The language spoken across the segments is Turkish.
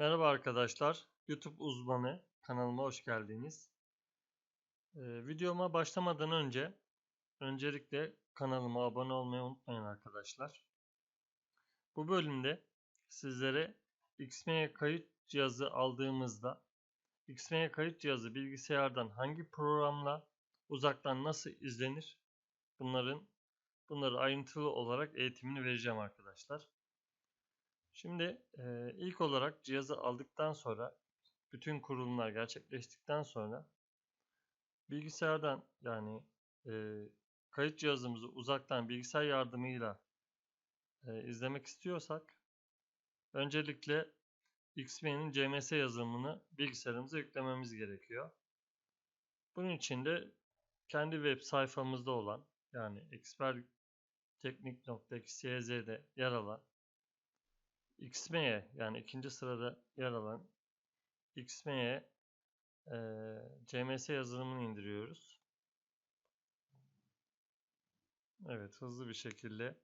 Merhaba arkadaşlar, YouTube uzmanı kanalıma hoş geldiniz. Ee, videoma başlamadan önce öncelikle kanalıma abone olmayı unutmayın arkadaşlar. Bu bölümde sizlere XM'ye kayıt cihazı aldığımızda XM'ye kayıt cihazı bilgisayardan hangi programla uzaktan nasıl izlenir bunların bunları ayrıntılı olarak eğitimini vereceğim arkadaşlar. Şimdi e, ilk olarak cihazı aldıktan sonra bütün kurulumlar gerçekleştikten sonra bilgisayardan yani e, kayıt cihazımızı uzaktan bilgisayar yardımıyla e, izlemek istiyorsak öncelikle XM'nin CMS yazılımını bilgisayarımıza yüklememiz gerekiyor. Bunun için de kendi web sayfamızda olan yani expertteknik.xyz'de yer alan XM'ye yani ikinci sırada yer alan XM'ye e, CMS yazılımını indiriyoruz. Evet hızlı bir şekilde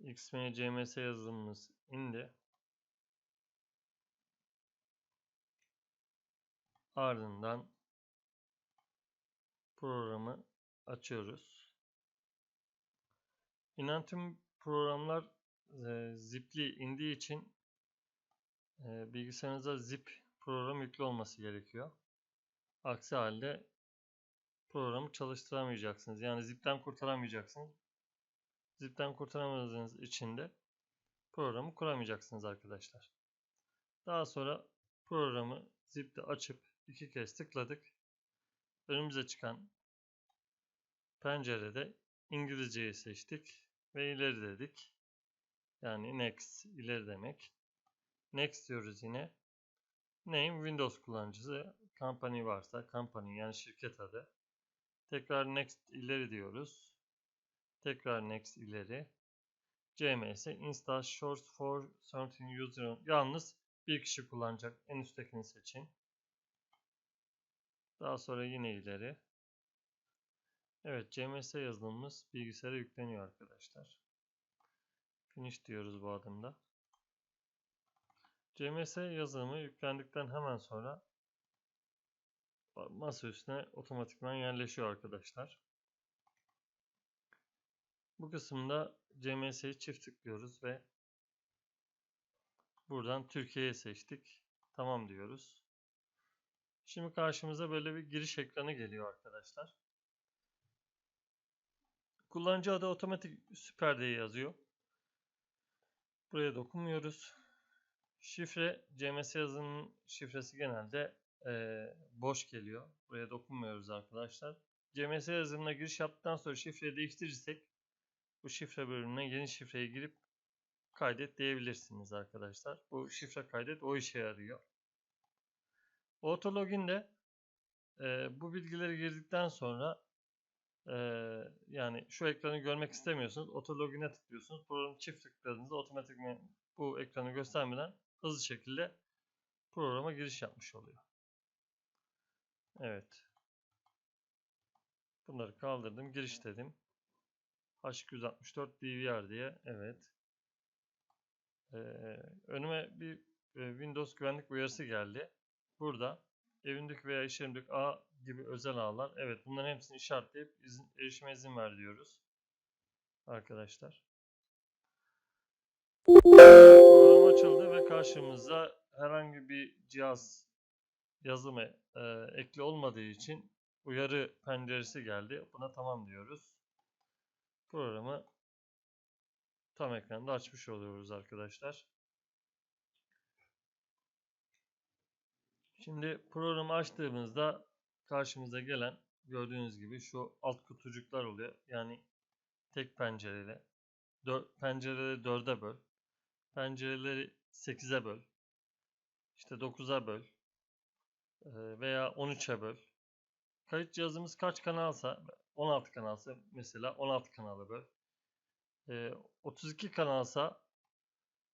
XM'ye CMS yazılımımız indi. Ardından programı açıyoruz. İnan tüm programlar zipli indiği için e, bilgisayarınıza zip program yüklü olması gerekiyor. Aksi halde programı çalıştıramayacaksınız. Yani zipten kurtaramayacaksınız. Zipten kurtaramadığınız için de programı kuramayacaksınız arkadaşlar. Daha sonra programı zipte açıp iki kez tıkladık. Önümüze çıkan pencerede İngilizceyi seçtik ve ileri dedik. Yani next ileri demek. Next diyoruz yine. Name Windows kullanıcısı. Company varsa company yani şirket adı. Tekrar next ileri diyoruz. Tekrar next ileri. CMS install short for certain user. Yalnız bir kişi kullanacak. En üsttekini seçin. Daha sonra yine ileri. Evet CMS yazılımımız bilgisayara yükleniyor arkadaşlar. Finish diyoruz bu adımda. CMS yazılımı yüklendikten hemen sonra masa üstüne otomatikman yerleşiyor arkadaşlar. Bu kısımda CMS'yi çift tıklıyoruz ve buradan Türkiye'yi seçtik. Tamam diyoruz. Şimdi karşımıza böyle bir giriş ekranı geliyor arkadaşlar. Kullanıcı adı otomatik süper diye yazıyor. Buraya dokunmuyoruz. Şifre CMS yazılımının şifresi genelde e, boş geliyor. Buraya dokunmuyoruz arkadaşlar. CMS yazılımına giriş yaptıktan sonra şifreyi değiştirirsek bu şifre bölümüne yeni şifreyi girip kaydet diyebilirsiniz arkadaşlar. Bu şifre kaydet o işe yarıyor. Autologin de e, bu bilgileri girdikten sonra yani şu ekranı görmek istemiyorsunuz. Autologin'e tıklıyorsunuz. Programı çift tıkladığınızda otomatik bu ekranı göstermeden hızlı şekilde programa giriş yapmış oluyor. Evet. Bunları kaldırdım. Giriş dedim. H264 DVR diye. Evet. Ee, önüme bir Windows güvenlik uyarısı geldi. Burada evimdeki veya iş yerimdeki A gibi özel ağlar. Evet bunların hepsini işaretleyip izin, erişime izin ver diyoruz. Arkadaşlar. Program açıldı ve karşımıza herhangi bir cihaz yazımı e, ekli olmadığı için uyarı penceresi geldi. Buna tamam diyoruz. Programı tam ekranda açmış oluyoruz arkadaşlar. Şimdi programı açtığımızda karşımıza gelen gördüğünüz gibi şu alt kutucuklar oluyor. Yani tek pencereli. Dör, pencereleri 4'e böl. Pencereleri 8'e böl. İşte 9'a böl. Veya 13'e böl. Kayıt cihazımız kaç kanalsa 16 kanalsa mesela 16 kanalı böl. 32 kanalsa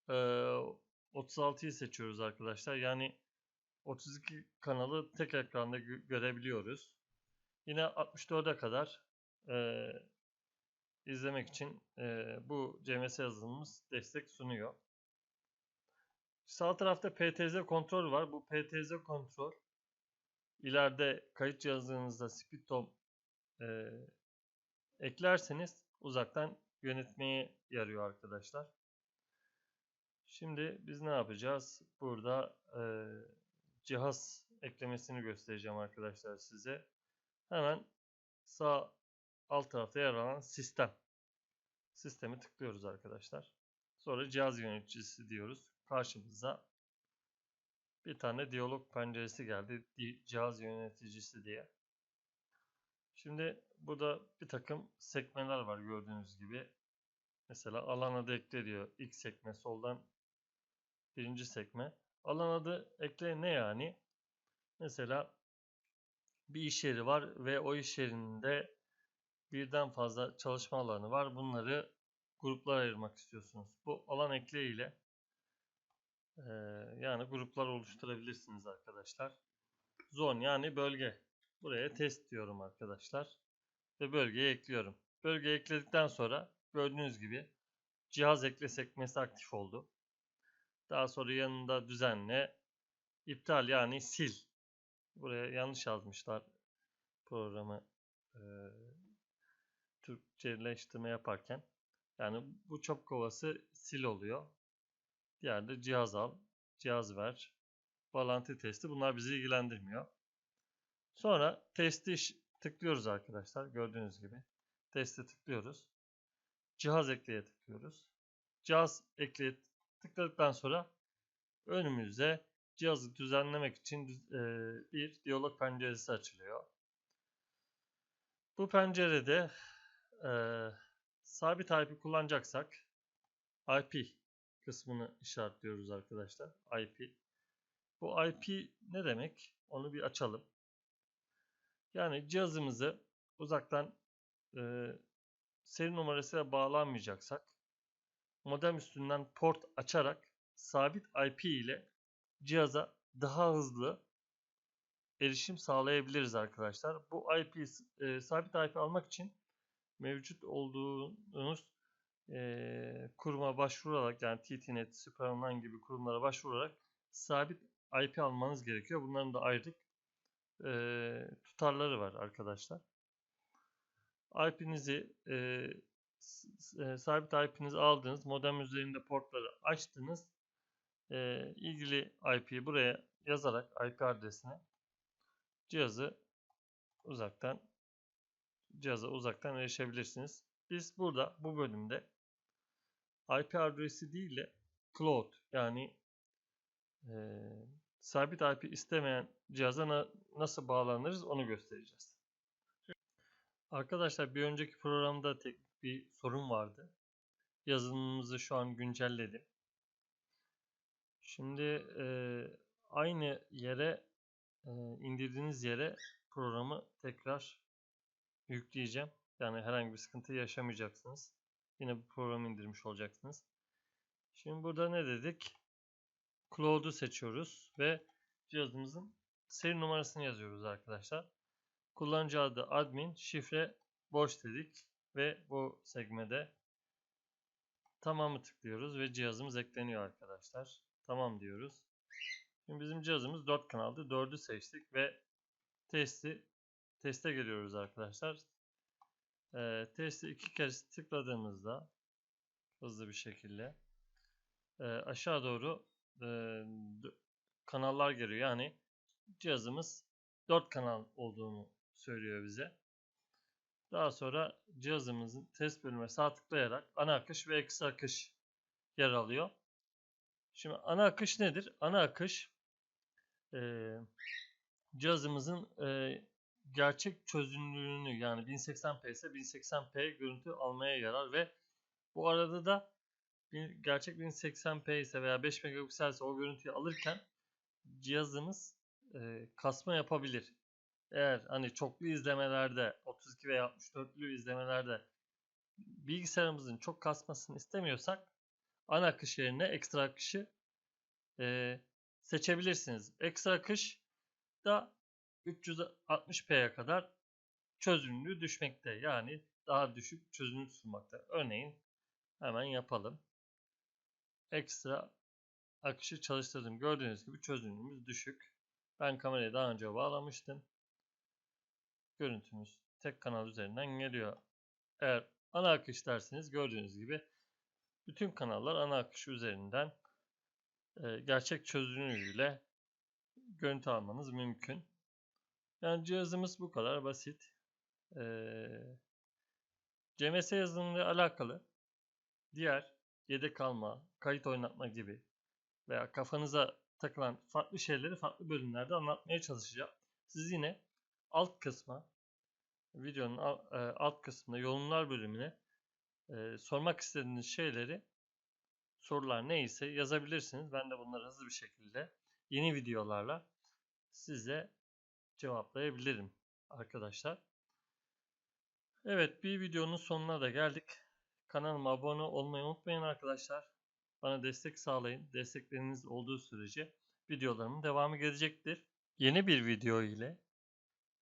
36'yı seçiyoruz arkadaşlar. Yani 32 kanalı tek ekranda gö görebiliyoruz. Yine 64'e kadar e, izlemek için e, bu CMS yazılımımız destek sunuyor. Sağ tarafta PTZ kontrol var. Bu PTZ kontrol ileride kayıt cihazınızda Speedtom e, eklerseniz uzaktan yönetmeye yarıyor arkadaşlar. Şimdi biz ne yapacağız? Burada e, cihaz eklemesini göstereceğim arkadaşlar size. Hemen sağ alt tarafta yer alan sistem. Sistemi tıklıyoruz arkadaşlar. Sonra cihaz yöneticisi diyoruz. Karşımıza bir tane diyalog penceresi geldi. Cihaz yöneticisi diye. Şimdi burada bir takım sekmeler var gördüğünüz gibi. Mesela alan adı ekle diyor. İlk sekme soldan birinci sekme. Alan adı ekle ne yani? Mesela bir iş yeri var ve o iş yerinde birden fazla çalışma alanı var. Bunları gruplara ayırmak istiyorsunuz. Bu alan ekle ile e, yani gruplar oluşturabilirsiniz arkadaşlar. Zone yani bölge. Buraya test diyorum arkadaşlar. Ve bölgeye ekliyorum. Bölgeye ekledikten sonra gördüğünüz gibi cihaz ekle sekmesi aktif oldu. Daha sonra yanında düzenle iptal yani sil. Buraya yanlış yazmışlar programı e, Türkçeleştirme yaparken. Yani bu çöp kovası sil oluyor. Diğer de cihaz al, cihaz ver, bağlantı testi. Bunlar bizi ilgilendirmiyor. Sonra testi tıklıyoruz arkadaşlar. Gördüğünüz gibi. Testi tıklıyoruz. Cihaz ekleye tıklıyoruz. Cihaz ekleye tıkladıktan sonra önümüzde cihazı düzenlemek için bir diyalog penceresi açılıyor. Bu pencerede e, sabit IP kullanacaksak IP kısmını işaretliyoruz arkadaşlar. IP. Bu IP ne demek? Onu bir açalım. Yani cihazımızı uzaktan e, seri numarasıyla bağlanmayacaksak modem üstünden port açarak sabit IP ile cihaza daha hızlı erişim sağlayabiliriz arkadaşlar. Bu IP e, sabit IP almak için mevcut olduğunuz e, kuruma başvurarak yani TTNet, SuperOnline gibi kurumlara başvurarak sabit IP almanız gerekiyor. Bunların da ayrı e, tutarları var arkadaşlar. IP'nizi e, sabit IP'nizi aldınız. Modem üzerinde portları açtınız. E, ilgili IP'yi buraya yazarak IP adresine cihazı uzaktan cihaza uzaktan erişebilirsiniz. Biz burada bu bölümde IP adresi değil de cloud yani e, sabit IP istemeyen cihaza na, nasıl bağlanırız onu göstereceğiz. Arkadaşlar bir önceki programda teknik bir sorun vardı. Yazılımımızı şu an güncelledim. Şimdi e, aynı yere e, indirdiğiniz yere programı tekrar yükleyeceğim. Yani herhangi bir sıkıntı yaşamayacaksınız. Yine bu programı indirmiş olacaksınız. Şimdi burada ne dedik? Cloud'u seçiyoruz ve cihazımızın seri numarasını yazıyoruz arkadaşlar. Kullanıcı adı admin, şifre boş dedik ve bu sekmede tamamı tıklıyoruz ve cihazımız ekleniyor arkadaşlar. Tamam diyoruz. Şimdi bizim cihazımız 4 kanaldı. 4'ü seçtik ve testi teste geliyoruz arkadaşlar. E, testi iki kez tıkladığımızda hızlı bir şekilde e, aşağı doğru e, kanallar geliyor. Yani cihazımız 4 kanal olduğunu söylüyor bize. Daha sonra cihazımızın test bölümüne sağ tıklayarak ana akış ve eksi akış yer alıyor. Şimdi ana akış nedir? Ana akış e, cihazımızın e, gerçek çözünürlüğünü yani 1080p ise 1080p görüntü almaya yarar ve bu arada da gerçek 1080p ise veya 5 megapiksel ise o görüntüyü alırken cihazımız e, kasma yapabilir. Eğer hani çoklu izlemelerde 32 veya 64'lü izlemelerde bilgisayarımızın çok kasmasını istemiyorsak ana akış yerine ekstra akışı e, seçebilirsiniz. Ekstra akış da 360p'ye kadar çözünürlüğü düşmekte. Yani daha düşük çözünürlük sunmakta. Örneğin hemen yapalım. Ekstra akışı çalıştırdım. Gördüğünüz gibi çözünürlüğümüz düşük. Ben kamerayı daha önce bağlamıştım. Görüntümüz tek kanal üzerinden geliyor. Eğer ana akış derseniz gördüğünüz gibi bütün kanallar ana akış üzerinden e, gerçek çözünürlüğüyle görüntü almanız mümkün. Yani cihazımız bu kadar basit. Ee, CMS yazılımıyla alakalı diğer yedek alma, kayıt oynatma gibi veya kafanıza takılan farklı şeyleri farklı bölümlerde anlatmaya çalışacağım. Siz yine alt kısma, videonun e, alt kısmında yorumlar bölümüne e, sormak istediğiniz şeyleri sorular neyse yazabilirsiniz. Ben de bunları hızlı bir şekilde yeni videolarla size cevaplayabilirim arkadaşlar. Evet bir videonun sonuna da geldik. Kanalıma abone olmayı unutmayın arkadaşlar. Bana destek sağlayın. Destekleriniz olduğu sürece videolarımın devamı gelecektir. Yeni bir video ile